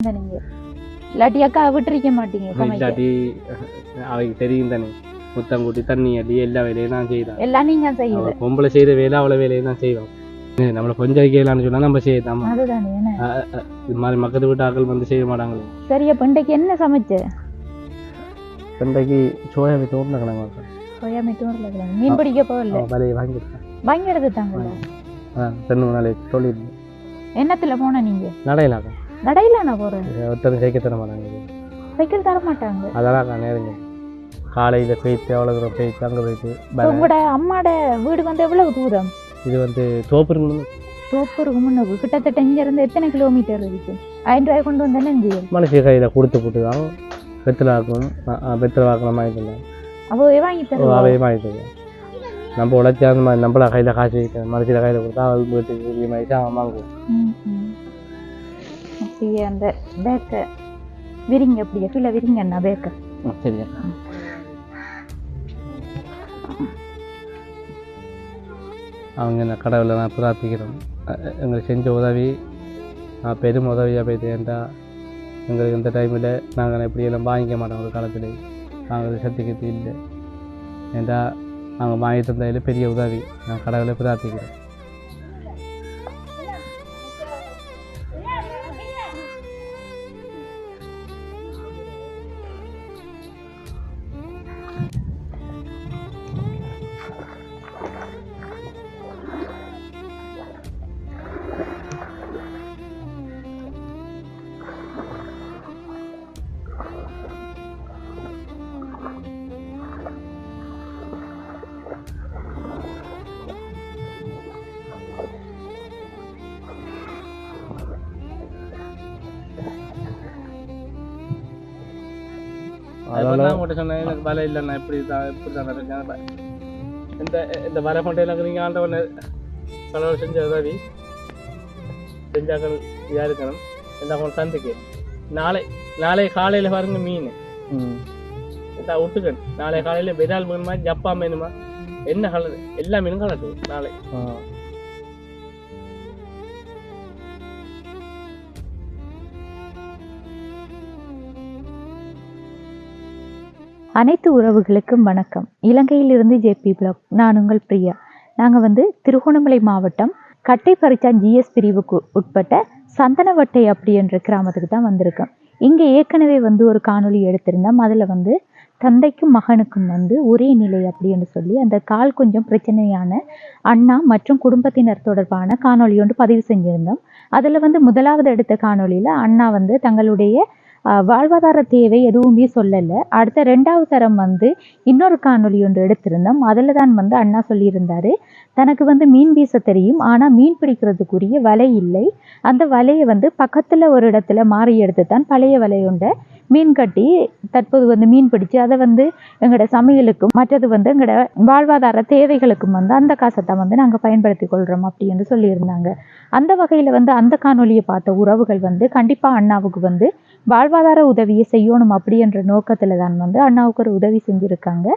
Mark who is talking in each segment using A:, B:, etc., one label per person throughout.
A: நீங்க இல்லாட்டி அக்கா விட்டுருக்க மாட்டீங்க
B: இல்லாட்டி அவைக்கு தெரியும் தானே. முத்தம் கூட்டி தண்ணி அள்ளி எல்லா வேலையும் நான் செய்யலாம்
A: எல்லாம் நீங்க
B: அவள் பொம்பளை செய்யற வேலை அவ்வளோ வேலையும் தான் செய்வோம் நம்மளை கொஞ்சம் வைக்கலாம்னு சொன்னா நம்ம செய்யலாம்?
A: அதுதானே என்ன?
B: இது மாதிரி மக்கத்து வீட்டு ஆட்கள் வந்து செய்ய மாட்டாங்களே.
A: சரி அப்ப இன்றைக்கு என்ன சமைச்ச?
B: இன்றைக்கு சோயா வித்து ஓட்டின கிழங்கு
A: சோயா மீட்டும் உருளைக்கிழங்கு மீன் பிடிக்க போகல.
B: விலையை
A: வாங்கி எடுத்துட்டாங்களா?
B: அதான் ரெண்டு மூணு நாளைக்கு சொல்லியிருந்தேன்
A: என்னத்துல போன நீங்க?
B: நடையிலாக்கா
A: நடையில நான் போறேன்.
B: ஒருத்தரும் ஜெயிக்க தர மாட்டாங்க.
A: சைக்கிள் தர மாட்டாங்க.
B: அதெல்லாம் நேருங்க. காலையில் போயிட்டு அவ்வளோ தூரம் போயிட்டு அங்கே போயிட்டு
A: உங்களோட அம்மாட வீடு வந்து எவ்வளவு தூரம்?
B: இது வந்து தோப்புருங்க
A: தோப்பூருக்கு முன்னுக்கு கிட்டத்தட்ட இங்க இருந்து எத்தனை கிலோமீட்டர் இருக்கு? ஆயிரம் ரூபாய் கொண்டு வந்தேன்னு செய்யும்
B: மனுஷ கையில் கொடுத்து போட்டு தான் வெத்தலை ஆக்கணும். வெத்தலை ஆக்கணும்
A: வாங்கி தருவா?
B: அவையே வாங்கிட்டு வந்தேன் நம்ம உழைச்சி அந்த மாதிரி நம்மள கையில் காசு வைக்கணும். மனுஷில் கையில் கொடுத்தா அவள் வீட்டுக்கு உரிய மாதிரி அவன் வாங்குவோம்
A: அப்படியே அந்த பேக்க விரிங்க அப்படியே கீழே விரிங்க அண்ணா பேக்க
B: சரியா. அவங்க என்ன கடவுளை நான் பிரார்த்திக்கிறோம். எங்களுக்கு செஞ்ச உதவி நான் பெரும் உதவியாக போயிட்டு ஏன்டா எங்களுக்கு இந்த டைமில் நாங்கள் இப்படியெல்லாம் வாங்கிக்க மாட்டோம் ஒரு காலத்தில். நாங்கள் சக்திக்கு இல்லை. ஏன்டா நாங்கள் வாங்கி தந்ததில் பெரிய உதவி. நான் கடவுளை பிரார்த்திக்கிறேன் அதெல்லாம் உங்கள்கிட்ட சொன்னேன் எனக்கு வலை இல்லைண்ணா இப்படி தான் இப்படி தான் இருக்கேன் இந்த இந்த வலை நீங்கள் செஞ்ச உதவி செஞ்சாக்கள் இதாக இருக்கணும் இந்த அவங்க நாளை நாளை காலையில் பாருங்க மீன். விட்டுக்கன் நாளை காலையில் விரால் வேணுமா ஜப்பா வேணுமா என்ன கலர்? எல்லா மீனும் கலட்டு நாளை.
A: அனைத்து உறவுகளுக்கும் வணக்கம். இலங்கையிலிருந்து ஜேபி பிளாக். நான் உங்கள் பிரியா. நாங்கள் வந்து திருகோணமலை மாவட்டம் கட்டைப்பறிச்சான் ஜிஎஸ் பிரிவுக்கு உட்பட்ட சந்தனவட்டை அப்படி என்ற கிராமத்துக்கு தான் வந்திருக்கோம். இங்கே ஏற்கனவே வந்து ஒரு காணொளி எடுத்திருந்தோம். அதில் வந்து தந்தைக்கும் மகனுக்கும் வந்து ஒரே நிலை அப்படின்னு சொல்லி அந்த கால் கொஞ்சம் பிரச்சனையான அண்ணா மற்றும் குடும்பத்தினர் தொடர்பான காணொலி ஒன்று பதிவு செஞ்சுருந்தோம். அதில் வந்து முதலாவது எடுத்த காணொலியில் அண்ணா வந்து தங்களுடைய வாழ்வாதார தேவை எதுவுமே சொல்லலை. அடுத்த ரெண்டாவது தரம் வந்து இன்னொரு காணொலி ஒன்று எடுத்திருந்தோம். அதில் தான் வந்து அண்ணா சொல்லியிருந்தாரு தனக்கு வந்து மீன் வீச தெரியும் ஆனால் மீன் பிடிக்கிறதுக்குரிய வலை இல்லை. அந்த வலையை வந்து பக்கத்தில் ஒரு இடத்துல மாறி எடுத்து தான் பழைய வலையுண்ட மீன் கட்டி தற்போது வந்து மீன் பிடிச்சு அதை வந்து எங்களோட சமையலுக்கும் மற்றது வந்து எங்களோட வாழ்வாதார தேவைகளுக்கும் வந்து அந்த காசத்தை வந்து நாங்கள் பயன்படுத்தி கொள்கிறோம் அப்படின்னு சொல்லியிருந்தாங்க. அந்த வகையில் வந்து அந்த காணொலியை பார்த்த உறவுகள் வந்து கண்டிப்பாக அண்ணாவுக்கு வந்து வாழ்வாதார உதவியை செய்யணும் அப்படின்ற நோக்கத்தில் தான் வந்து அண்ணாவுக்கு ஒரு உதவி செஞ்சுருக்காங்க.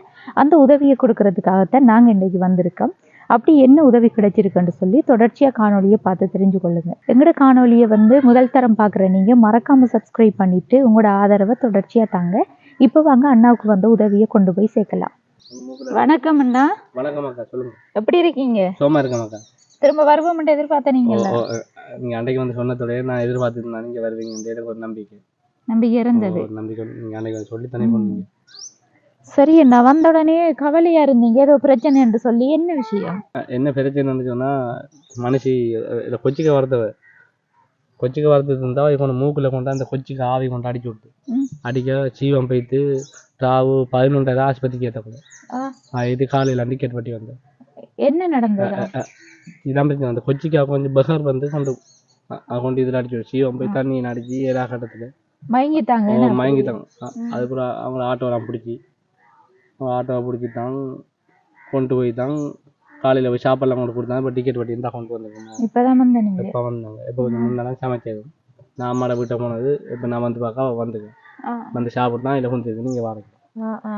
A: அந்த உதவியை கொடுக்கறதுக்காகத்தான் நாங்கள் இன்றைக்கி வந்திருக்கோம். அப்படி என்ன உதவி கிடைச்சிருக்குன்னு சொல்லி தொடர்ச்சியாக காணொளியை பார்த்து தெரிஞ்சு கொள்ளுங்க. எங்களோட காணொளியை வந்து முதல் தரம் பார்க்குற நீங்கள் மறக்காமல் சப்ஸ்கிரைப் பண்ணிவிட்டு உங்களோட ஆதரவை தொடர்ச்சியாக தாங்க. இப்போ வாங்க அண்ணாவுக்கு வந்த உதவியை கொண்டு போய் சேர்க்கலாம். வணக்கம் அண்ணா.
B: வணக்கம் அக்கா சொல்லுங்க.
A: எப்படி இருக்கீங்க?
B: சோமா இருக்கேன் அக்கா.
A: திரும்ப வருவோம்ட்டு எதிர்பார்த்த
B: ஓ, நீங்க அன்றைக்கு வந்து சொன்னதோட நான் எதிர்பார்த்துருந்தேன் நீங்க வருவீங்க எனக்கு ஒரு நம்பிக்கை.
A: நம்பிக்கை இருந்தது.
B: ஒரு நம்பிக்கை நீங்க அன்றைக்கு சொல்லி தானே போனீங்க.
A: சரி அண்ணா வந்த உடனே கவலையா இருந்தீங்க? ஏதோ பிரச்சனை என்று சொல்லி என்ன விஷயம்?
B: என்ன பிரச்சனைன்னு சொன்னா மனுஷி இல்லை கொச்சிக்க வரதவ கொச்சிக்க வரது இருந்தா கொண்டு மூக்கில் கொண்டு அந்த கொச்சிக்கு ஆவி கொண்டு அடிச்சு விட்டு. அடிக்க சீவம் போயிட்டு ராவு பதினொன்றாயிரம் ஆஸ்பத்திரிக்கு ஏற்றக்கூட
A: ஆ,
B: இது காலையில் டிக்கெட் பட்டி வந்தேன்.
A: என்ன நடந்தது?
B: பிரச்சனை அந்த கொச்சிக்கு கொஞ்சம் பசார் வந்து கொண்டு கொண்டு இதில் அடிச்சு சீவம் போய் தண்ணி அடிச்சு ஏழா கட்டத்தில்.
A: மயங்கிட்டாங்க?
B: மயங்கிட்டாங்க. அதுக்கப்புறம் அவங்கள ஆட்டோலாம் பிடிச்சி ஆட்டோவை பிடிச்சிட்டாங்க. கொண்டு போய் தான் காலையில் போய் சாப்பாடுலாம் கொண்டு கொடுத்தாங்க. இப்போ டிக்கெட் வட்டி இருந்தால் கொண்டு வந்துருக்கோம்.
A: இப்பதான் வந்த நீங்க
B: எப்போ வந்தாங்க. எப்போ கொஞ்சம் முன்னாடி சமைச்சது. நான் அம்மாட வீட்டை போனது. இப்போ நான் வந்து பார்க்க வந்துக்கேன் வந்து சாப்பிட்டு தான் இல்லை கொஞ்சம் நீங்கள் வாங்க.
A: ஆ, ஆ.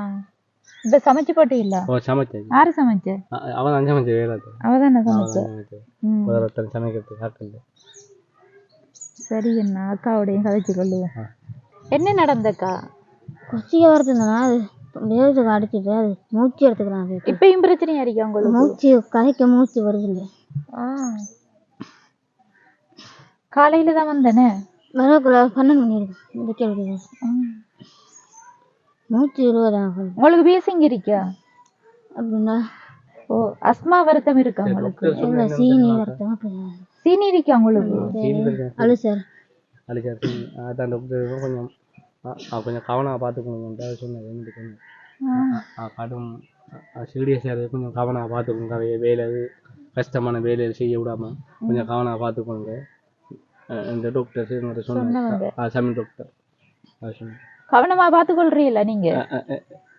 A: இப்ப சமைச்சு போட்டு இல்ல?
B: ஓ சமைச்சது
A: யாரு சமைச்சு?
B: அ- அவன் தான் சமைச்சது வேலை அது.
A: அவதானே
B: அவன்
A: சமைச்சு?
B: தான். ஒருத்தன் சமைக்கிறதுக்கு சாப்பிட்டு
A: சரி என்ன அக்காவோடையும் கதைச்சு கொள்ளுவோம் என்ன நடந்தக்கா?
C: குச்சியை வரதுனா அது வேகத்துக்கு அடிச்சிட்டு அது மூச்சு எடுத்துக்கிறான் அது.
A: இப்பயும் பிரச்சனையா இருக்கா உங்களுக்கு?
C: மூச்சு கதைக்க மூச்சு வருது இல்லை
A: ஆ. காலையில தான் வந்தேனே?
C: வரக்குள்ள பன்னெண்டு மணி இருக்கு. இந்த கேள்வி
A: ம்.
C: மூச்சு இருபதாம்
A: உங்களுக்கு பேசிங்க இருக்கா
C: அப்படின்னா
A: ஓ அஸ்மா வருத்தம் இருக்கா உங்களுக்கு?
C: இல்லை சீனி அப்படின்னா
A: சீனி இருக்கா உங்களுக்கு?
C: அழு சார்.
B: அழிச்சாச்சு அதான் டாக்டர் கொஞ்சம் கொஞ்சம் கவனமாக கொஞ்சம் ஆ, கடும் சீரியஸாக கொஞ்சம் கவனமாக பார்த்துக்கோங்க வேலை கஷ்டமான வேலையை செய்ய விடாம கொஞ்சம் கவனமாக பார்த்துக்கோங்க. இந்த டாக்டர் சொன்னாங்க சமீர் டாக்டர் சொன்னாங்க
A: கவனமா பார்த்துக்கொள்றீல்ல நீங்க?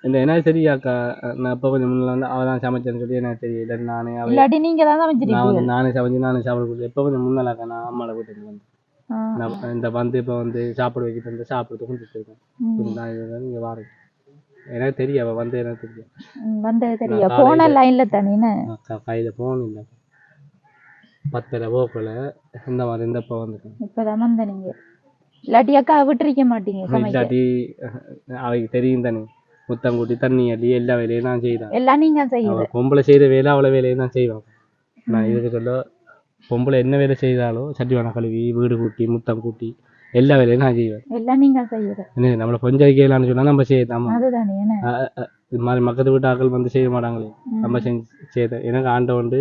B: இந்த எனக்கு தெரியாக்கா நான் இப்போ கொஞ்சம் முன்னாடி வந்து அவள் தான் சமைச்சேன்னு சொல்லி எனக்கு தெரியல நானே அவள்
A: இல்லாட்டி நீங்க தான்
B: நான்
A: சமைச்சிருக்கீங்க
B: வந்து நானே சமைச்சு நானே சாப்பிட கொடுத்து எப்போ கொஞ்சம் முன்னாலாக்கா நான் அம்மாவோட வீட்டுக்கு வந்து.
A: ஆ.
B: நான் இந்த வந்து இப்போ வந்து சாப்பிட வைக்கிட்டு வந்து சாப்பிட்டு கொடுத்துட்டு இருக்கேன்.
A: ம்.
B: நான் இது இங்கே வாரேன். எனக்கு தெரியும் அவள் வந்து எனக்கு தெரியும்.
A: ம், வந்தது தெரியும்.
B: நான்
A: போன லைன்ல தானே
B: அக்கா கையில் ஃபோன் இல்லை. பத்தரை போக்கில் இந்த மாதிரி இந்த இப்போ வந்துட்டேன்.
A: இப்பதான் வந்த நீங்க. இல்லாட்டி அக்கா விட்டுருக்க மாட்டீங்க
B: இல்லாட்டி அவளுக்கு தெரியும் தானே. முத்தம் கூட்டி தண்ணி அள்ளி எல்லா வேலையும் நான் செய்கிறேன்
A: எல்லாம் நீங்க
B: அவள் பொம்பளை செய்கிற வேலை அவளை வேலையை தான் செய்வான். நான் இதுக்கு சொல்ல? பொம்பளை என்ன வேலை செய்தாலும் சட்டி வன கழுவி வீடு கூட்டி முத்தம் கூட்டி எல்லா வேலையும் நான் செய்வேன்.
A: எல்லாம் நீங்க செய்யுது.
B: என்ன நம்மளை கொஞ்சம் வைக்கலான்னு சொன்னால் நம்ம செய்யலாம் இது மாதிரி மக்கத்து வீட்டு ஆட்கள் வந்து செய்ய மாட்டாங்களே. நம்ம செஞ்சு செய்ய எனக்கு ஆண்டை வந்து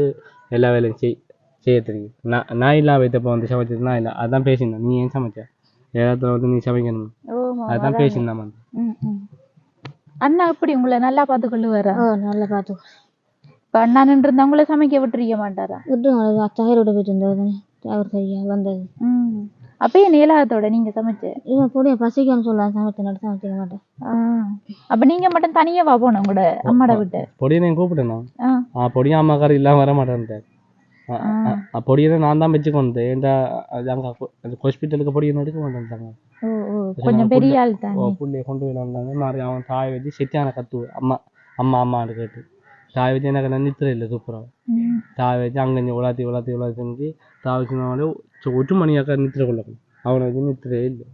B: எல்லா வேலையும் செய் செய்ய தெரியும். நான் நான் இல்லாம வைத்தப்போ வந்து சமைச்சது நான் இல்லை. அதான் பேசியிருந்தேன் நீ ஏன் சமைச்ச? ஏதாத்துல வந்து நீ சமைக்கணும்?
A: ஓ
B: அதான் பேசியிருந்தான் வந்து
A: ம் ம். அண்ணா எப்படி உங்களை நல்லா பார்த்துக்கொள்ளுவாரா?
C: ஓ நல்லா பார்த்து
A: இப்ப அண்ணா நின்று இருந்தா உங்களை சமைக்க விட்டுருக்க மாட்டாரா?
C: விட்டு தயாரோட போயிட்டு இருந்தது அவர் சரியா வந்தது.
A: ம். அப்பயே நீலாகத்தோட நீங்க சமைச்ச?
C: இவன் கூட பசிக்கன்னு சொல்ல சமைச்சு நட்டு சமைச்சிக்க மாட்டேன்.
A: அப்ப நீங்க மட்டும் தனியாவா போனோம் உங்களோட அம்மாட விட்டு.
B: பொடியை
A: ஆ.
B: ஆ பொடியும் அம்மாக்காரர் இல்லாம வர மாட்டேன்ட்டார். பொடியை நான் தான் வச்சு கொண்டு ஏன்டா அது அங்கே அந்த ஹாஸ்பிட்டலுக்கு பொடியை எடுக்க மாட்டேன்ட்டாங்க
A: ஓ ஓ கொஞ்சம் பெரிய ஆள் தானே.
B: புள்ளைய கொண்டு விளாண்டாங்க மாதிரி அவன் தாயை வச்சு செட்டியான கத்துவு அம்மா அம்மா அம்மான்னு கேட்டு. தாயை வச்சு எனக்கு நித்திர இல்லை சூப்பராக. தாயை வச்சு அங்கே உலாத்தி உலாத்தி உலாத்தி செஞ்சு தாவை வச்சுனாலே ஒரு மணியாக்கா நித்திர கொள்ளணும் அவனை வச்சு நித்திரே இல்லை.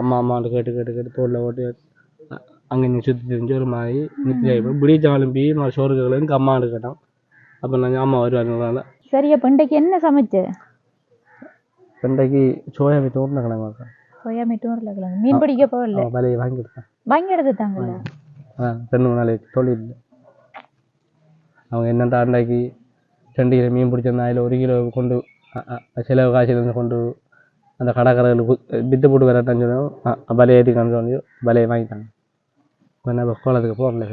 B: அம்மா அம்மான்னு கேட்டு கேட்டு கேட்டு தோளில் ஓட்டு அங்கே சுற்றி தெரிஞ்சு ஒரு மாதிரி நித்திரை ஆகிப்போம் பிடிச்ச கிளம்பி நான் சோறு எங்கள் அம்மான்னு கேட்டான். அப்போ நான் அம்மா வருவாருனால
A: சரி அப்ப இன்றைக்கு என்ன சமைச்ச?
B: ரெண்டைக்கு சோயா போய் தோட்டின கிழங்கு
A: சோயா மீட்டும் உருளைக்கிழங்கு மீன் பிடிக்க போகல?
B: விலையை வாங்கி கொடுத்தான்
A: வாங்கி எடுத்துட்டாங்களா?
B: அதான் ரெண்டு மூணு நாளைக்கு தொழில் அவங்க என்னென்ன அன்றைக்கு ரெண்டு கிலோ மீன் பிடிச்சிருந்தா அதில் ஒரு கிலோ கொண்டு செலவு காசிலேருந்து கொண்டு அந்த கடைக்காரர்களுக்கு வித்து போட்டு வரட்டான்னு சொன்னோம் பலையை ஏற்றிக்கான்னு சொல்லி பலையை வாங்கிட்டாங்க. இப்போ நம்ம கோலத்துக்கு போகல.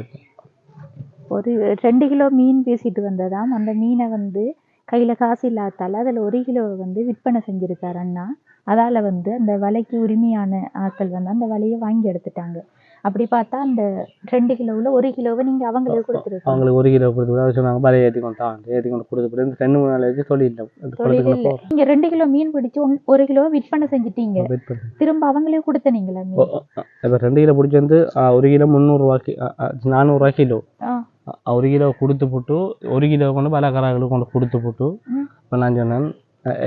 A: ஒரு ரெண்டு கிலோ மீன் பேசிட்டு வந்ததாம். அந்த மீனை வந்து கையில காசு இல்லாதால அதுல ஒரு கிலோ வந்து விற்பனை செஞ்சிருக்காரு அண்ணா. அதால வந்து அந்த வலைக்கு உரிமையான ஆட்கள் வந்து அந்த வலையை வாங்கி எடுத்துட்டாங்க. அப்படி பார்த்தா அந்த ரெண்டு கிலோவுல ஒரு கிலோவை நீங்க அவங்களுக்கு கொடுத்துருக்கீங்க
B: அவங்களுக்கு ஒரு கிலோ கொடுத்து சொன்னாங்க பலையை ஏற்றி கொண்டு தான் ஏற்றி கொண்டு கொடுத்து இந்த ரெண்டு மூணு சொல்லிட்டேன் குளத்துக்குள்ள
A: இல்லை. நீங்க ரெண்டு கிலோ மீன் பிடிச்சு ஒன்- ஒரு கிலோ விற்பனை செஞ்சிட்டீங்க. திரும்ப அவங்களே கொடுத்தனீங்களா மீன்?
B: இப்போ ரெண்டு கிலோ பிடிச்சி வந்து ஒரு கிலோ முந்நூறுரூவாக்கி நானூறுரூவா கிலோ. ஒரு கிலோ கொடுத்து போட்டு ஒரு கிலோ கொண்டு பல கராகளுக்கு கொண்டு கொடுத்து போட்டு. இப்போ நான் சொன்னேன்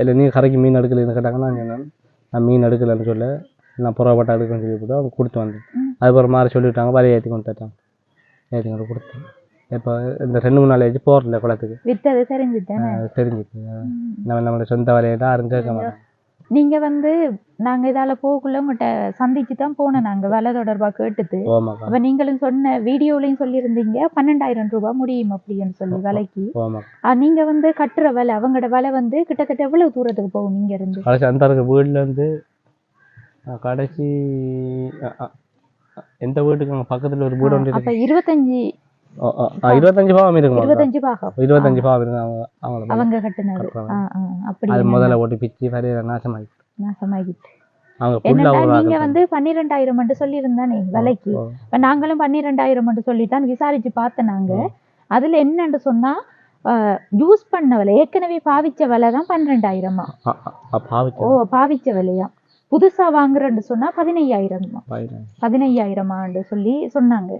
B: இல்லை நீ கரைக்கு மீன் எடுக்கலைன்னு கேட்டாங்க நான் சொன்னேன் நான் மீன் எடுக்கலைன்னு சொல்ல நான் புறப்பட்ட எடுக்கணும்னு சொல்லி போட்டு அவங்க கொடுத்து வந்தேன். அதுக்கப்புறம் மாறி சொல்லிவிட்டாங்க வலையை ஏற்றி கொண்டு தட்டாங்க ஏற்றி கொண்டு கொடுத்தேன் இப்போ இந்த ரெண்டு மூணு நாள் ஆச்சு போகிறல குளத்துக்கு. தெரிஞ்சுது நம்ம நம்மளோட சொந்த வலையை தான் யாரும் கேட்க மாட்டாங்க.
A: நீங்க வந்து நாங்க இதால போகக்குள்ள உங்கள்கிட்ட சந்திச்சு தான் போனோம் நாங்க வேலை தொடர்பா கேட்டுது அப்ப நீங்களும் சொன்ன வீடியோலையும் சொல்லியிருந்தீங்க பன்னெண்டாயிரம் ரூபாய் முடியும் அப்படின்னு சொல்லி விலைக்கு. நீங்க வந்து கட்டுற விலை அவங்களோட விலை வந்து கிட்டத்தட்ட எவ்வளவு தூரத்துக்கு போகும் இங்க இருந்து?
B: கடைசி அந்த அஹ் கடைசி எந்த வீட்டுக்கு? அங்கே பக்கத்தில் ஒரு வீடு
A: அப்ப இருபத்தஞ்சு
B: இருபத்தஞ்சு பாவம் இருக்குமா
A: இருபத்தஞ்சு பாகம்
B: இருபத்தஞ்சு பாவம் இருக்கு அவங்க
A: அவங்க கட்டுனது
B: கட்டுறவங்க.
A: ஆ, ஆ, அப்படி
B: அது முதல்ல ஓட்டி பிச்சு வரையில நாசமாகி
A: நாசமாகிட்டு
B: அவங்க
A: நீங்க வந்து பன்னிரெண்டாயிரம் மட்டும் சொல்லியிருந்தானே விலைக்கு நாங்களும் பன்னிரெண்டாயிரம் மட்டும் சொல்லித்தான் விசாரிச்சு பார்த்தோம் நாங்க அதுல என்னன்னு சொன்னா யூஸ் பண்ண விலை ஏற்கனவே பாவிச்ச விலை தான் பன்னிரெண்டாயிரமா ஓ பாவிச்ச விலையா புதுசா வாங்குறேன்னு சொன்னா பதினையாயிரமா. பதினையாயிரமான்னு சொல்லி சொன்னாங்க.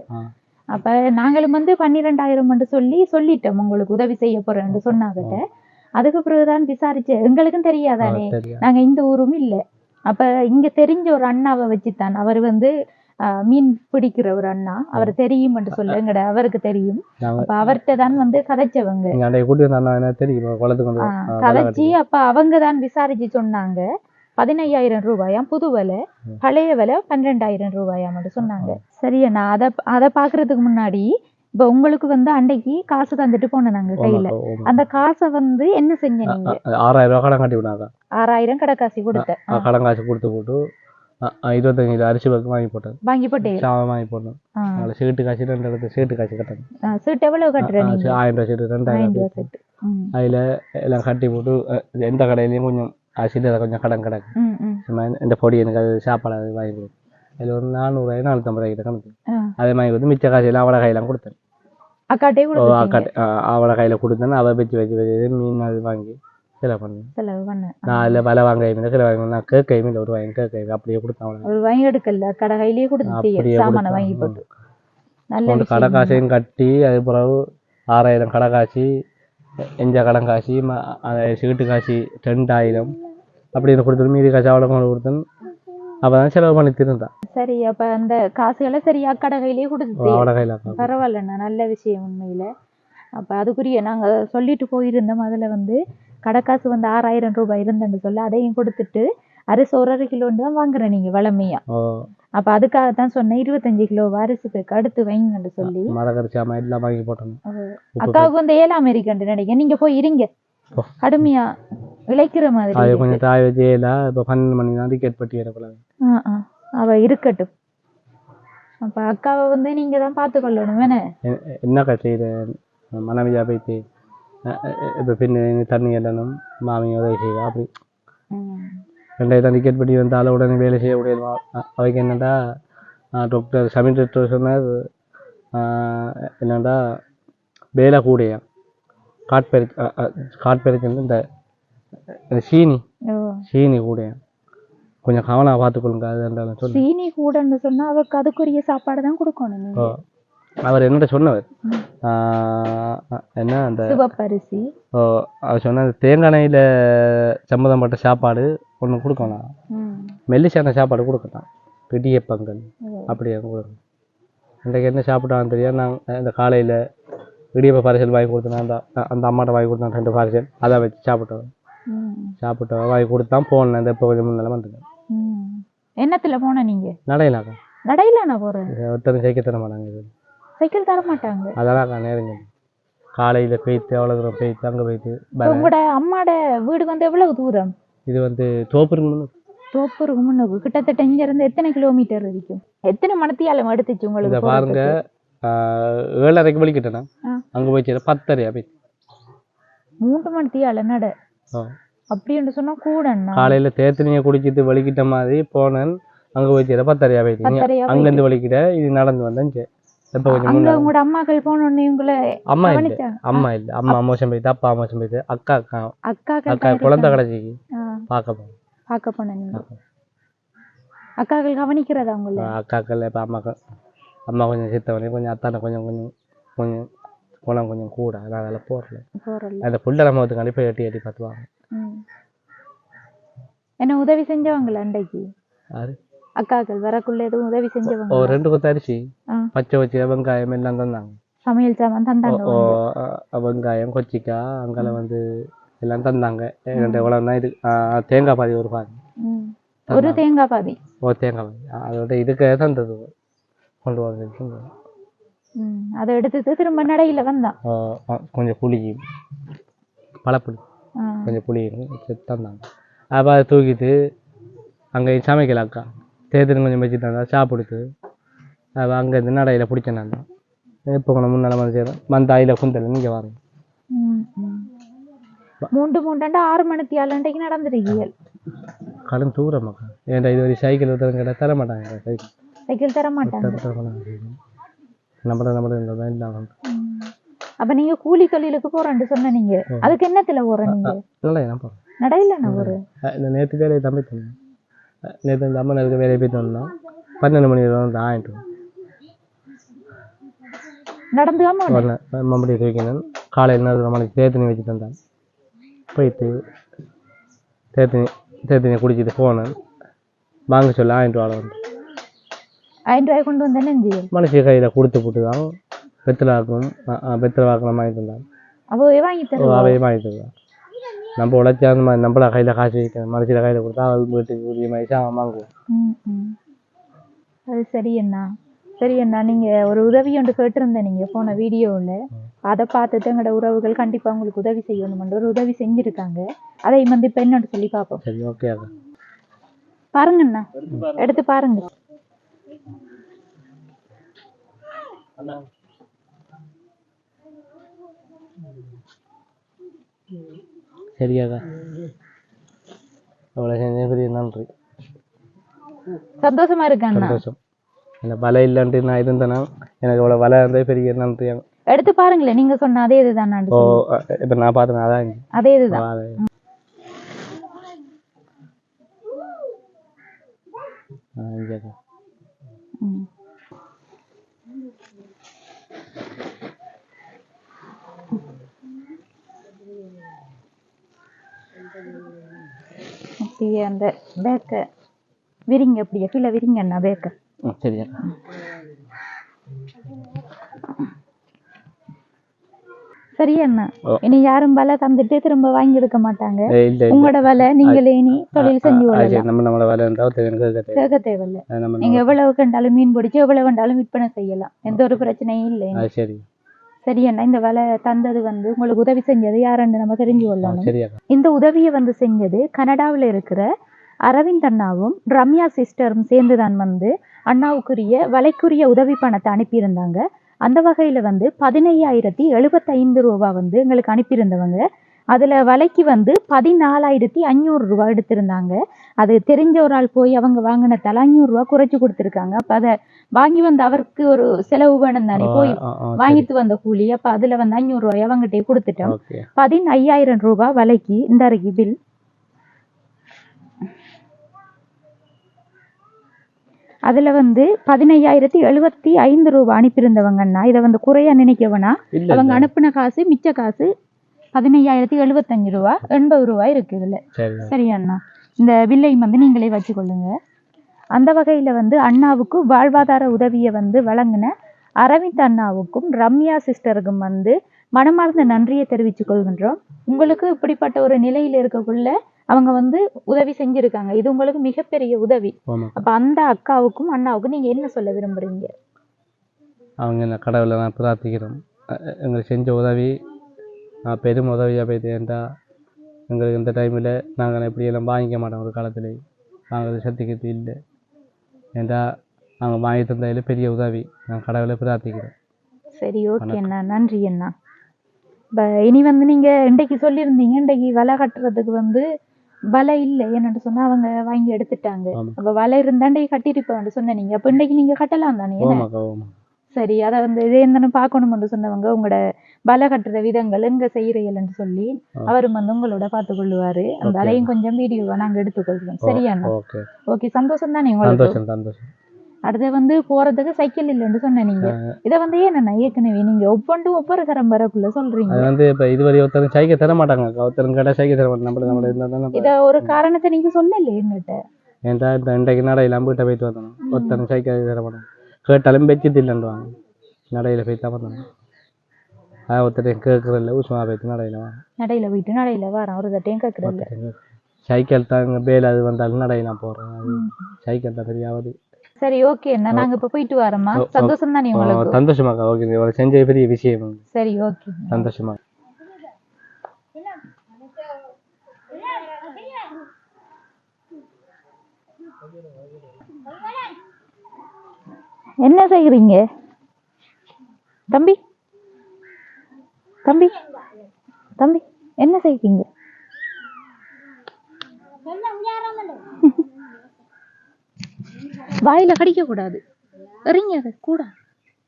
A: அப்ப நாங்களும் வந்து பன்னிரெண்டாயிரம் சொல்லி சொல்லிட்டோம் உங்களுக்கு உதவி செய்ய போறேன்னு சொன்னாங்கிட்ட. அதுக்கு பிறகுதான் விசாரிச்சேன் எங்களுக்கும் தெரியாதானே? நாங்க இந்த ஊரும் இல்ல. அப்ப இங்க தெரிஞ்ச ஒரு அண்ணாவை வச்சுத்தான். அவர் வந்து மீன் பிடிக்கிற ஒரு அண்ணா. அவர் தெரியும் என்று சொல்ல. எங்கட அவருக்கு தெரியும். அப்ப அவர்கிட்ட தான் வந்து கதைச்சவங்க. கதைச்சி அப்ப அவங்க தான் விசாரிச்சு சொன்னாங்க. பதினையாயிரம் ரூபாயாம் புது விலை. பழைய விலை பன்னிரெண்டாயிரம் ரூபாயாம் மட்டும் சொன்னாங்க. சரி அண்ணா அதை அதை பாக்குறதுக்கு முன்னாடி இப்ப உங்களுக்கு வந்து அன்னைக்கு காசு தந்துட்டு போனோம் நாங்க கையில. அந்த காசை வந்து என்ன செஞ்ச நீங்க?
B: ஆறாயிரம் ரூபாய் கடன் கட்டி விடாங்க
A: ஆறாயிரம் கடைக்காசி கொடுத்த ஆ,
B: கடன் காசு கொடுத்து போட்டு இருபத்தஞ்சு கிலோ அரிசி பக்கம் வாங்கி போட்டேன்.
A: வாங்கி போட்டே
B: சாதம் வாங்கி போட்டேன். அதில் சீட்டு காசு ரெண்டு இடத்துல சீட்டு காசு கட்டணும்.
A: சீட்டு எவ்வளவு கட்டுற
B: ஆ,
A: நீங்க?
B: சரி, ஆயிரம் ரூபாய் சீட்டு ரெண்டாயிரம்
A: ரூபாய் சீட்டு
B: அதில் எல்லாம் கட்டி போட்டு எந்த கடையிலையும் கொஞ்சம் அரிசியில் கொஞ்சம் கடன் கிடக்கு இந்த- பொடி எனக்கு அது சாப்பாடு வாங்கி கொடுக்கும் அதில் ஒரு நானூறுரூவாய் நானூற்றம்பது ரூபாய் கணக்கு. அதே மாதிரி வந்து மிச்ச காசையெல்லாம் அவளை கையெல்லாம் கொடுத்தேன்.
A: அக்காட்டே
B: அக்காட்ட அவளை கையில் கொடுத்தேன் அவள் வச்சு வச்சு வச்சு மீன் அது வாங்கி சில பண்ணேன்.
A: செலவு பண்ண
B: நான் அதில் விலை வாங்க இல்லை சில வாங்க நான் கேட்க இல்லை ஒரு வாங்கி கேட்க அப்படியே கொடுத்தேன் அவளை.
A: ஒரு வாங்கி எடுக்கல கடை கையிலேயே சாமான
B: கொடுத்தேன்.
A: வாங்கி போட்டு. நல்ல
B: கடை காசையும் கட்டி அது பிறகு ஆறாயிரம் கடை காசு எஞ்ச கடன் காசு ம- அது சீட்டு காசு ரெண்டாயிரம் அப்படின்னு கொடுத்துட்டு மீதி காசு அவ்வளோ கொண்டு கொடுத்தேன் அப்போ தான் செலவு பண்ணி திருந்தான்.
A: சரி அப்ப அந்த காசுகளை சரியா கடை கையிலேயே கொடுத்துட்டீங்க
B: அவளை கையில்
A: பரவாயில்லண்ணா நல்ல விஷயம் உண்மையில. அப்ப அதுக்குரிய நாங்க சொல்லிட்டு போயிருந்தோம் அதுல வந்து கடைக்காசு வந்து ஆறாயிரம் ரூபாய் இருந்தேன்னு சொல்ல அதையும் கொடுத்துட்டு அரிசி ஒரு அரை கிலோன்னு தான் வாங்குறேன் நீங்க வளமையா. அப்ப அதுக்காகத்தான் சொன்னேன் இருபத்தஞ்சு கிலோ அரிசி பேக்கு அடுத்து வைங்கன்னு சொல்லி.
B: மரக்கரிசி அம்மா எல்லாம் வாங்கி உப்பு
A: அக்காவுக்கு வந்து ஏழாம் அமெரிக்கன் நினைக்கிறேன் நீங்க போய் இருங்க. கடுமையா இழைக்கிற மாதிரி.
B: கொஞ்சம் தாய் வச்சு இல்லை இப்போ பன்னெண்டு மணி தான் டிக்கெட் பட்டி
A: ஆ. அவ இருக்கட்டும். அப்ப அக்காவை வந்து நீங்க தான் பார்த்து கொள்ளணும் என்ன
B: என்னக்கா செய்கிற மனைவியாக போயிட்டு இப்போ பின்ன தண்ணி எல்லணும் மாமி உதவி செய்வா அப்படி.
A: ம்.
B: ரெண்டாயிரம் டிக்கெட் படி வந்தாலும் உடனே வேலை செய்ய முடியாது அவைக்கு என்னடா டாக்டர் சமீர் டாக்டர் சொன்னார். என்னடா வேலை கூடையா காட்பெரு காட்பெருக்குன்னு இந்த இந்த சீனி. சீனி கூடையா. கொஞ்சம் கவனம் பார்த்துக்கொள்ளுங்க அது இருந்தாலும் சொல்லு.
A: சீனி கூடன்னு சொன்னா அவருக்கு அதுக்குரிய சாப்பாடு தான் கொடுக்கணும்.
B: அவர் என்னட்ட சொன்னவர். என்ன அந்த
A: சிவப்பரிசி
B: ஓ, அவர் சொன்ன அந்த தேங்காய் எண்ணெயில் சம்மந்தப்பட்ட சாப்பாடு ஒன்று கொடுக்கலாம்
A: ம்.
B: மெல்லிசான சாப்பாடு கொடுக்கலாம் இடியப்பங்கள்
A: ஓ.
B: அப்படியே கொடுக்கணும். இன்றைக்கு என்ன சாப்பிட்டான்னு தெரியாது நான் இந்த காலையில் இடியப்ப பார்சல் வாங்கி கொடுத்தேன். அந்த அந்த அம்மாட்ட வாங்கி கொடுத்தேன் ரெண்டு பார்சல். அதை வச்சு சாப்பிட்டோம்.
A: ம்.
B: சாப்பிட்டு வாங்கி கொடுத்தான் போனேன் இந்த இப்போ கொஞ்சம் முன்னால வந்துட்டேன்.
A: என்னத்துல போன நீங்க?
B: நடையிலாக்கா
A: நடையில நான் போறேன்.
B: ஒருத்தரும் சேர்க்க தர மாட்டாங்க இது.
A: சைக்கிள் தர மாட்டாங்க.
B: அதெல்லாம் நேரங்க. காலையில் போய்த்து அவ்வளோ தூரம் போய்த்து அங்கே போய்த்து
A: உங்களோட அம்மாட வீடு வந்து எவ்வளவு தூரம்?
B: இது வந்து தோப்புருங்கன்னு
A: தோப்பூருக்கு முன்னுக்கு கிட்டத்தட்ட இங்க இருந்து எத்தனை கிலோமீட்டர் வரைக்கும்? எத்தனை மணத்தியாலம் எடுத்துச்சு உங்களுக்கு
B: பாருங்க. ஏழரைக்கு வலிக்கிட்டேனா
A: ஆ.
B: அங்கே போய் பத்தரையா போய்.
A: மூன்று மணத்தியால நட. அப்படின்னு சொன்னா கூடண்ணா
B: காலையில் தேத்தனியை குடிச்சிட்டு வலிக்கிட்ட மாதிரி போனேன். அங்கே போய் சேர பத்தரையா போயிட்டு.
A: பத்தரையா
B: அங்கேருந்து வலிக்கிட்ட இது நடந்து வந்தேன் இப்போ கொஞ்சம்
A: உங்களோட அம்மாக்கள் போனோடனே உங்களை
B: அம்மா இல்லை. அம்மா இல்லை. அம்மா அமோசம் போயிட்டு அப்பா அமோசம் போயிட்டு அக்கா அக்கா. அக்கா
A: தான்
B: குழந்தை. கடைசிக்கு பார்க்க போனோம்.
A: பார்க்க போன நீங்க? அக்காக்கள் கவனிக்கிறதா உங்களை?
B: அக்காக்கள் இப்போ அம்மாக்கள். அம்மா கொஞ்சம் சித்தவனே கொஞ்சம் அத்தானை கொஞ்சம் கொஞ்சம் கொஞ்சம் குணம் கொஞ்சம் கூட. நான் அதில் போடல
A: போறல.
B: அந்த புள்ள நம்ம ஒருத்தங்க போய் எட்டி எட்டி பார்த்துவாங்க.
A: என்ன உதவி செஞ்சவங்களா அன்றைக்கு?
B: அது
A: அக்காக்கள் வரக்குள்ள எதுவும் உதவி செஞ்சவங்க
B: ஒரு ரெண்டு கொத்து அரிசி. பச்சை வச்சு வெங்காயம் எல்லாம் தந்தாங்க.
A: சமையல் சாமான் தந்தாங்க
B: வெங்காயம் கொச்சிக்காய் அங்கால வந்து எல்லாம் தந்தாங்க. ரெண்டு எவ்வளோ தான் இது தேங்காய் பாதி ஒரு பாதி.
A: ஒரு தேங்காய் பாதி?
B: ஓ தேங்காய் பாதி. அதோட இதுக்கு தந்தது. கொண்டு வந்து
A: ம். அதை எடுத்துட்டு திரும்ப நடையில வந்தான்
B: கொஞ்சம் புளி பழப்புளி. கொஞ்சம் புளி தந்தாங்க. அப்போ தூக்கிட்டு அங்கே சமைக்கல அக்கா. தேர்தல் கொஞ்சம் வச்சு தந்தா சாப்பிடுத்து அப்போ அங்கேருந்து நடையில் பிடிச்சேன் நான். இப்போ கொஞ்சம் முன்னால் வந்து சேரும். மந்தாயில் குந்தல் நீங்கள் வரேன்.
A: மூன்று மூண்டாண்டு ஆறு மணித்தி அன்றைக்கு நடந்துருக்கீங்க.
B: கடும் தூரம் மக்கா ஏன்டா இது ஒரு சைக்கிள் ஒருத்தரும் கேட்டால் தர மாட்டாங்க. சைக்கிள்
A: சைக்கிள் தர மாட்டாங்க.
B: தர மாட்டாங்க. நம்மட நம்மட இந்த தான் இல்லாமல்
A: ம். அப்ப நீங்க கூலி தொழிலுக்கு போறேன்னு சொன்ன நீங்க. அதுக்கு என்னத்துல போற நீங்க? நடையில நான் ஒரு?
B: நேற்று வேலையை தம்பி தந்தேன் நேற்று இந்த அம்மன் இருக்க வேலையை போய் தந்தோம் பன்னெண்டு மணி வரை வந்து ஆயிட்டு உடனே மம்படி தூக்கினேன் காலையில் நேரத்தில் மணிக்கு தேத்தனி வச்சு தந்தேன் போயிட்டு தேத்தனி தேத்தனி குடிச்சிட்டு போனேன். வாங்க சொல்ல ஆயிரம் ரூபா வந்து.
A: ஆயிரம் ரூபாய் கொண்டு வந்தேன்னு நெஞ்சு
B: மனுஷ கையில் கொடுத்து போட்டு தான் வெத்தலாக்கும் வெத்தலை வாக்கின வாங்கி தந்தான்
A: அவ வாங்கி தருவா
B: நம்ம உழைச்சா அந்த மாதிரி நம்மள கையில் காசு வைக்கணும் மனுஷில கையில் கொடுத்தா அவள் வீட்டுக்கு உரிய மாதிரி சாமான் வாங்குவோம்.
A: அது சரி அண்ணா. சரி அண்ணா நீங்க ஒரு உதவி ஒன்று கேட்டிருந்தேன் நீங்க போன வீடியோவில். அதை பார்த்துட்டு எங்களோட உறவுகள் கண்டிப்பா உங்களுக்கு உதவி செய்யணும்னு ஒரு உதவி செஞ்சிருக்காங்க. அதை வந்து இப்ப என்னன்னு சொல்லி பார்ப்போம்.
B: சரி ஓகே அக்கா.
A: பாருங்க அண்ணா. எடுத்து பாருங்க.
B: சரியாக்கா அவ்வளோ செஞ்ச பெரிய நன்றி
A: சந்தோஷமா இருக்கு அண்ணா
B: சந்தோஷம் எனக்கு வலை இல்லைன்ட்டு நான் இருந்தேன்னா எனக்கு இவ்வளோ வலை இருந்தால் பெரிய நன்றி
A: எடுத்து பாருங்களேன் நீங்க சொன்ன அதே இதுதான்
B: ஓ இப்போ நான் பார்த்தேன் அதான்.
A: அதே இதுதான்.
B: ஆ, இங்கேக்கா.
A: ம். அப்படியே அந்த பேக்கை விரிங்க அப்படியே கீழே விரிங்க அண்ணா பேக்கை
B: சரியாக்கா
A: சரி அண்ணா. இனி யாரும் வலை தந்துட்டு திரும்ப வாங்கி எடுக்க மாட்டாங்க. உங்களோட வலை நீங்களே இனி தொழில் செஞ்சு
B: சரி கேட்க
A: தேவையில்ல. நீங்க எவ்வளவு கண்டாலும் மீன் பிடிச்சு எவ்வளவு வேண்டாலும் விற்பனை செய்யலாம். எந்த ஒரு பிரச்சனையும் இல்லை
B: சரி.
A: சரி அண்ணா இந்த வலை தந்தது வந்து உங்களுக்கு உதவி செஞ்சது யாருன்னு நம்ம தெரிஞ்சு கொள்ளணும். இந்த உதவியை வந்து செஞ்சது கனடாவில் இருக்கிற அரவிந்த் அண்ணாவும் ரம்யா சிஸ்டரும் சேர்ந்து தான் வந்து அண்ணாவுக்குரிய வலைக்குரிய உதவி பணத்தை அனுப்பியிருந்தாங்க. அந்த வகையில் வந்து பதினையாயிரத்தி எழுபத்தைந்து ரூபா வந்து எங்களுக்கு அனுப்பியிருந்தவங்க. அதில் வலைக்கு வந்து பதினாலாயிரத்தி அஞ்சூறு ரூபா எடுத்திருந்தாங்க. அது தெரிஞ்ச ஒரு ஆள் போய் அவங்க வாங்கினதால அஞ்சூறுரூவா குறைச்சி கொடுத்துருக்காங்க. அப்போ அதை வாங்கி வந்து அவருக்கு ஒரு செலவு வேணும் தானே. போய். வாங்கிட்டு வந்த கூலி. அப்போ அதில் வந்து அஞ்சூறுரூவாய் அவங்ககிட்டயே கொடுத்துட்டோம். பதினையாயிரம் ரூபாய் விலைக்கு. இந்த அறைக்கு பில். அதுல வந்து பதினையாயிரத்தி எழுபத்தி ஐந்து ரூபாய் அனுப்பியிருந்தவங்கன்னா இதை வந்து குறையா நினைக்கவனா? அவங்க அனுப்பின காசு மிச்ச காசு பதினையாயிரத்தி எழுபத்தஞ்சு ரூபா எண்பது ரூபாய் இருக்கு இதுல.
B: சரி.
A: அண்ணா இந்த பில்லையும் வந்து நீங்களே வச்சுக்கொள்ளுங்க. அந்த வகையில வந்து அண்ணாவுக்கு வாழ்வாதார உதவியை வந்து வழங்கின அரவிந்த் அண்ணாவுக்கும் ரம்யா சிஸ்டருக்கும் வந்து மனமார்ந்த நன்றியை தெரிவித்துக் கொள்கின்றோம். உங்களுக்கு இப்படிப்பட்ட ஒரு நிலையில இருக்கக்குள்ள அவங்க வந்து உதவி செஞ்சிருக்காங்க. இது உங்களுக்கு மிகப்பெரிய உதவி. அப்ப அந்த அக்காவுக்கும் அண்ணாவுக்கும் நீங்க என்ன சொல்ல விரும்புறீங்க?
B: அவங்க என்ன கடவுளை நான் பிரார்த்திக்கிறோம். எங்களுக்கு செஞ்ச உதவி பெரும் உதவியாக போயிட்டு ஏன்டா எங்களுக்கு இந்த டைமில் நாங்கள் இப்படியெல்லாம் வாங்கிக்க மாட்டோம் ஒரு காலத்தில். நாங்கள் சத்திக்கிறது இல்லை. ஏன்டா நாங்கள் வாங்கி தந்ததில் பெரிய உதவி. நான் கடவுளை பிரார்த்திக்கிறேன்.
A: சரி ஓகே அண்ணா. நன்றி அண்ணா. ப இனி வந்து நீங்க இன்றைக்கு சொல்லியிருந்தீங்க இன்றைக்கு வலை கட்டுறதுக்கு வந்து வலை இல்லை என்னன்னு சொன்னா அவங்க வாங்கி எடுத்துட்டாங்க. அப்ப வலை இருந்தா இன்றைக்கு கட்டிருப்பான்னு சொன்ன நீங்க அப்ப இன்றைக்கு நீங்க கட்டலாம் தானே சரி அதை வந்து இதே என்னன்னு பார்க்கணும்னு சொன்னவங்க உங்களோட வலை கட்டுற விதங்கள் எங்க செய்யறீங்கன்னு சொல்லி. அவரும் வந்து உங்களோட பார்த்து கொள்ளுவாரு. அந்த. அதையும் கொஞ்சம் வீடியோவா நாங்க எடுத்துக்கொள்றோம் சரியா?
B: ஓகே.
A: ஓகே சந்தோஷம் தானே உங்களுக்கு?
B: சந்தோஷம் சந்தோஷம்.
A: அடுத்து வந்து போறதுக்கு சைக்கிள் இல்லைன்னு சொன்ன நீங்க. இதை வந்து ஏன்னா ஏற்கனவே நீங்க ஒவ்வொன்றும் ஒவ்வொரு கரம் வரக்குள்ள சொல்றீங்க?
B: அது வந்து இப்போ இதுவரை ஒருத்தரும் சைக்கை தர மாட்டாங்க. ஒருத்தரும் கேட்டால் சைக்கை தர மாட்டாங்க. நம்மள நம்மள இருந்தால் தானே
A: இத ஒரு காரணத்தை நீங்க சொல்லல எங்கிட்ட
B: ஏன்டா இந்த இன்றைக்கு நடையில் அம்பிட்ட போயிட்டு வந்தோம் ஒருத்தரும் சைக்கை தர மாட்டாங்க. கேட்டாலும் பெச்சிட்டு இல்லைன்றாங்க நடையில் போய் தான் வந்தோம் ஒருத்தர் கேட்குறதில்ல உசுமா போயிட்டு நடையில் வாங்க
A: நடையில போயிட்டு நடையில வரேன் ஒரு தட்டையும் கேக்குறதில்ல
B: ஒருத்தர் சைக்கிள் தாங்க பேல் அது வந்தாலும் நடையில் போகிறேன் சைக்கிள் தான் பெரியாவது
A: சரி ஓகே அண்ணா நாங்க இப்ப போயிட்டு வரோமா
B: ஓ, ஓ.
A: சந்தோஷம் தானே உங்களுக்கு
B: சந்தோஷமாக்கா ஓகே செஞ்ச பெரிய விஷயம்
A: சரி ஓகே
B: சந்தோஷமா
A: என்ன செய்கிறீங்க தம்பி தம்பி தம்பி என்ன செய்கிறீங்க வாயில கடிக்க கூடாது எறிங்க அதை கூட.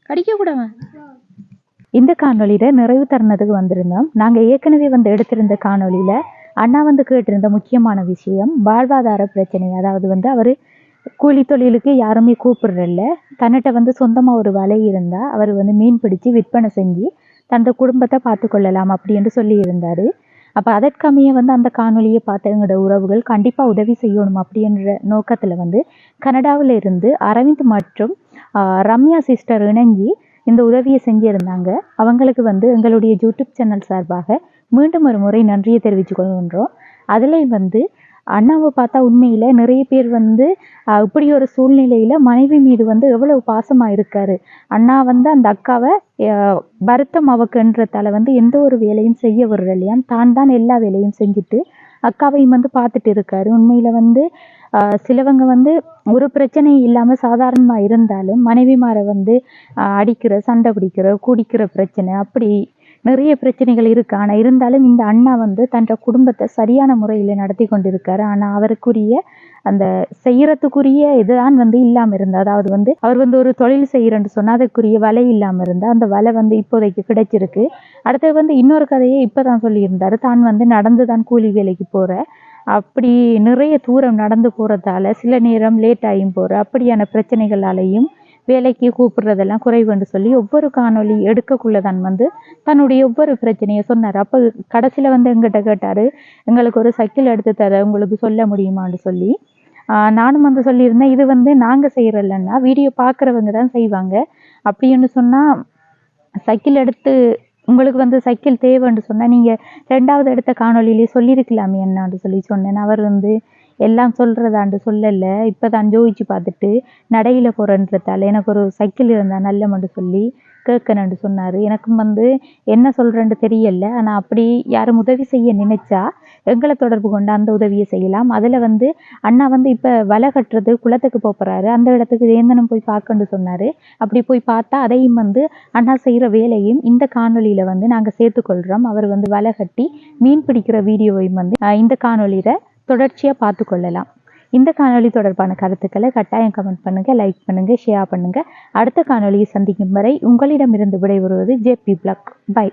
A: கடிக்க கூடாது இந்த காணொளியில நிறைவு தருணத்துக்கு வந்திருந்தோம். நாங்க ஏற்கனவே வந்து எடுத்திருந்த காணொளியில அண்ணா வந்து கேட்டிருந்த முக்கியமான விஷயம் வாழ்வாதார பிரச்சனை. அதாவது வந்து அவரு கூலி தொழிலுக்கு யாருமே கூப்பிடுறதில்ல தன்னிட்ட வந்து சொந்தமா ஒரு வலை இருந்தா அவர் வந்து மீன் பிடிச்சு விற்பனை செஞ்சு தனது குடும்பத்தை பார்த்து கொள்ளலாம் அப்படி என்று சொல்லியிருந்தார். அப்போ அதற்கமைய வந்து அந்த காணொலியை பார்த்த எங்களோட உறவுகள் கண்டிப்பாக உதவி செய்யணும் அப்படின்ற நோக்கத்தில் வந்து கனடாவில் இருந்து அரவிந்த் மற்றும் ரம்யா சிஸ்டர் இணைஞ்சி இந்த உதவியை செஞ்சிருந்தாங்க. அவங்களுக்கு வந்து எங்களுடைய யூடியூப் சேனல் சார்பாக மீண்டும் ஒரு முறை நன்றியை தெரிவித்து கொள்கின்றோம். அதுலேயும் வந்து அண்ணாவை பார்த்தா உண்மையில் நிறைய பேர் வந்து இப்படி ஒரு சூழ்நிலையில் மனைவி மீது வந்து எவ்வளவு பாசமாக இருக்காரு. அண்ணா வந்து அந்த அக்காவை பருத்தம் வருத்தம் அவக்குன்றதால வந்து எந்த ஒரு வேலையும் செய்ய விடுறலையாம் தான் தான் எல்லா வேலையும் செஞ்சுட்டு அக்காவையும் வந்து பார்த்துட்டு இருக்காரு. உண்மையில் வந்து சிலவங்க வந்து ஒரு பிரச்சனையும் இல்லாமல் சாதாரணமாக இருந்தாலும் மனைவிமாரை வந்து அடிக்கிற சண்டை பிடிக்கிற குடிக்கிற பிரச்சனை அப்படி நிறைய பிரச்சனைகள் இருக்கு. ஆனால் இருந்தாலும் இந்த அண்ணா வந்து தன்ற குடும்பத்தை சரியான முறையில் நடத்தி கொண்டிருக்காரு. ஆனால் அவருக்குரிய அந்த செய்யறதுக்குரிய இதுதான் வந்து இல்லாமல் இருந்தது. அதாவது வந்து அவர் வந்து ஒரு தொழில் செய்கிறேன்னு சொன்னால் அதுக்குரிய வலை இல்லாமல் இருந்தால் அந்த வலை வந்து இப்போதைக்கு கிடைச்சிருக்கு. அடுத்தது வந்து இன்னொரு கதையை இப்போ தான் சொல்லியிருந்தாரு. தான் வந்து நடந்து தான் கூலி வேலைக்கு போகிற அப்படி நிறைய தூரம் நடந்து போகிறதால சில நேரம் லேட் ஆகியும் போகிற அப்படியான பிரச்சனைகளாலையும் வேலைக்கு கூப்பிடுறதெல்லாம் குறைவுன்னு சொல்லி ஒவ்வொரு காணொலி எடுக்கக்குள்ள தான் வந்து தன்னுடைய ஒவ்வொரு பிரச்சனையை சொன்னார். அப்போ கடைசியில் வந்து எங்கிட்ட கேட்டார் எங்களுக்கு ஒரு சைக்கிள் எடுத்து தர உங்களுக்கு சொல்ல முடியுமான்னு சொல்லி. நானும் வந்து சொல்லியிருந்தேன் இது வந்து நாங்கள் செய்கிறல்லன்னா வீடியோ பார்க்குறவங்க தான் செய்வாங்க. அப்படின்னு சொன்னால் சைக்கிள் எடுத்து உங்களுக்கு வந்து சைக்கிள் தேவைன்னு சொன்னால் நீங்கள் ரெண்டாவது எடுத்த காணொலியிலே சொல்லியிருக்கலாமே என்னான்னு சொல்லி சொன்னேன். அவர் வந்து எல்லாம் சொல்கிறதாண்டு சொல்லலை. இப்போ தான் ஜோதிச்சு பார்த்துட்டு நடையில் போகிறேன்றதால எனக்கு ஒரு சைக்கிள் இருந்தால் நல்லமென்று சொல்லி கேட்கணுன்னு சொன்னார். எனக்கும் வந்து என்ன சொல்கிறேன்னு தெரியல. ஆனால் அப்படி யாரும் உதவி செய்ய நினைச்சா எங்களை தொடர்பு கொண்டு அந்த உதவியை செய்யலாம். அதில் வந்து அண்ணா வந்து இப்போ வலை கட்டுறது குளத்துக்கு போக போகிறாரு அந்த இடத்துக்கு வேந்தனம் போய் பார்க்கணுன்னு சொன்னார். அப்படி போய் பார்த்தா அதையும் வந்து அண்ணா செய்கிற வேலையும் இந்த காணொலியில் வந்து நாங்கள் சேர்த்துக்கொள்கிறோம் அவர் வந்து வலை கட்டி மீன் பிடிக்கிற வீடியோவையும் வந்து இந்த காணொளியில் தொடர்ச்சியாக பார்த்து கொள்ளலாம். இந்த காணொளி தொடர்பான கருத்துக்களை கட்டாயம் கமெண்ட் பண்ணுங்கள் லைக் பண்ணுங்கள் ஷேர் பண்ணுங்கள் அடுத்த காணொளியை சந்திக்கும் வரை உங்களிடமிருந்து விடைபெறுவது ஜேபி பிளாக். பை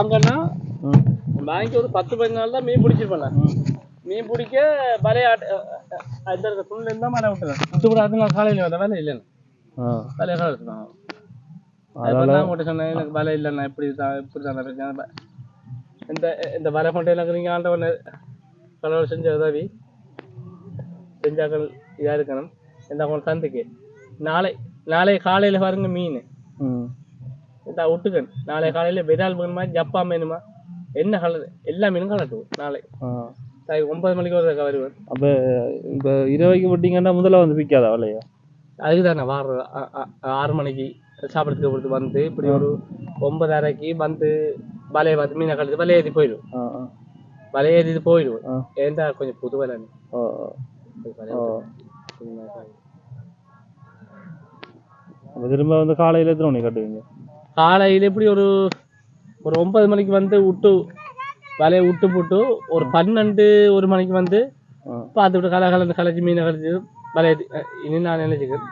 B: வாங்கன்னா வாங்கி ஒரு பத்து பதினஞ்சு நாள் தான் மீன் பிடிச்சிருப்பேன் மீன் பிடிக்க வலையாட்டு அந்த இருக்க துணில இருந்தா மழை விட்டுறேன். விட்டு விடாது நான் காலையில் வந்த வேலை இல்லைன்னு. வேலையை காலை எடுத்துட்டாங்க அதெல்லாம் உங்கள்கிட்ட சொன்னேன் எனக்கு வலை இல்லைண்ணா எப்படி தான் இப்படி தான் பிரச்சனை இந்த இந்த வலை கொண்டு எனக்கு நீங்கள் ஆண்டவன் கடவுள் செஞ்ச உதவி செஞ்சாக்கள் இதாக இருக்கணும். இந்த அவங்க தந்துக்கு. நாளை நாளை காலையில் பாருங்க மீன். இந்த விட்டுக்கன் நாளை காலையில் பெதால் வேணுமா ஜப்பா வேணுமா என்ன கலர்? எல்லா மீனும் கலட்டும் நாளை. ஒன்பது மணிக்கு ஒரு வருவேன்.
D: அப்ப இப்ப இரவைக்கு விட்டீங்கன்னா முதல்ல வந்து விற்காதா வலையா?
B: அதுக்கு தானே வார ஆறு மணிக்கு சாப்பிட்றதுக்கு பொறுத்து வந்து இப்படி ஒரு ஒன்பதரைக்கு வந்து வலையை பார்த்து மீனை கழுத்து வலையை ஏற்றி போயிடும். வலையை ஏற்றிட்டு போயிடும். ஏன்டா கொஞ்சம் புது வலை
D: திரும்ப வந்து காலையில எத்தனை மணி கட்டுவீங்க?
B: காலையில் எப்படி ஒரு ஒரு ஒன்பது மணிக்கு வந்து விட்டு வலையை விட்டு போட்டு ஒரு பன்னெண்டு ஒரு மணிக்கு வந்து
D: ஆ.
B: பார்த்துட்டு கலை கலந்து கலைச்சி மீனை கலைச்சி வலையை இனி நான் நினைச்சுக்கிறேன்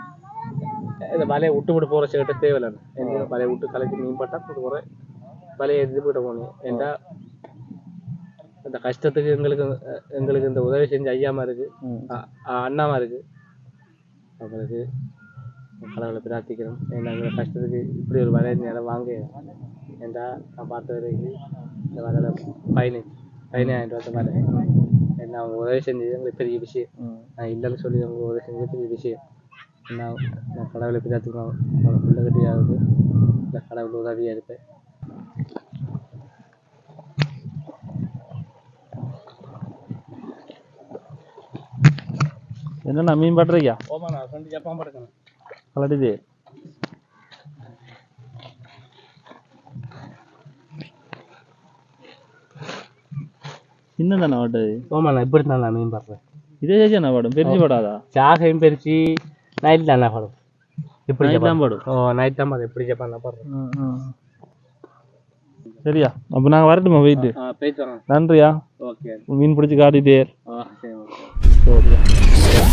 B: இந்த வலையை விட்டு விட்டு போகிற சேட்ட தேவையில்லை. வலையை விட்டு கலைச்சி மீன் பட்டா போட்டு போகிறேன் வலையை எடுத்து போட்டு போகணும் ஏன்டா இந்த கஷ்டத்துக்கு எங்களுக்கு எங்களுக்கு இந்த உதவி செஞ்ச ஐயாமா இருக்கு. அண்ணாமா இருக்கு. அவங்களுக்கு கடவுளை பிரார்த்திக்கிறோம் எங்கள் கஷ்டத்துக்கு இப்படி ஒரு வரைய நேரம் வாங்க என்றா நான் பார்த்த வரைக்கும் இந்த வரையில பயணி பயணி ஆகிட்டு வந்த மாதிரி என்ன அவங்க உதவி செஞ்சது எங்களுக்கு பெரிய விஷயம். நான் இல்லைன்னு சொல்லி அவங்க உதவி செஞ்சது பெரிய விஷயம். நான் கடவுளை பிரார்த்திக்கிறோம் அவங்க பிள்ளைகிட்டையாவது இந்த கடவுள் உதவியாக இருப்பேன்.
D: என்னண்ணா மீன் பட்டுறீங்க?
B: ஓமாண்ணா ஃப்ரெண்டு ஜப்பான் படுக்கணும் நான் மீன் படுறேன்
D: இதே சேச்சியாண்ணா பாடும் பெருசு படாதா
B: சாகையும் பெருச்சு நைட் தானே படும் இப்படி
D: Night தான்
B: ஜப்பான்
D: படும்.
B: ஓ நைட் தான் படும் இப்படி ஜப்பான் தான் படுறேன்
D: ஆ, ஆ. சரியா? அப்போ நாங்கள் வரட்டுமா போயிட்டு நன்றியா?
B: ஓகே.
D: மீன் பிடிச்சி காட்டிட்டே.
B: ஆ சரி ஓகே.
D: சரியா.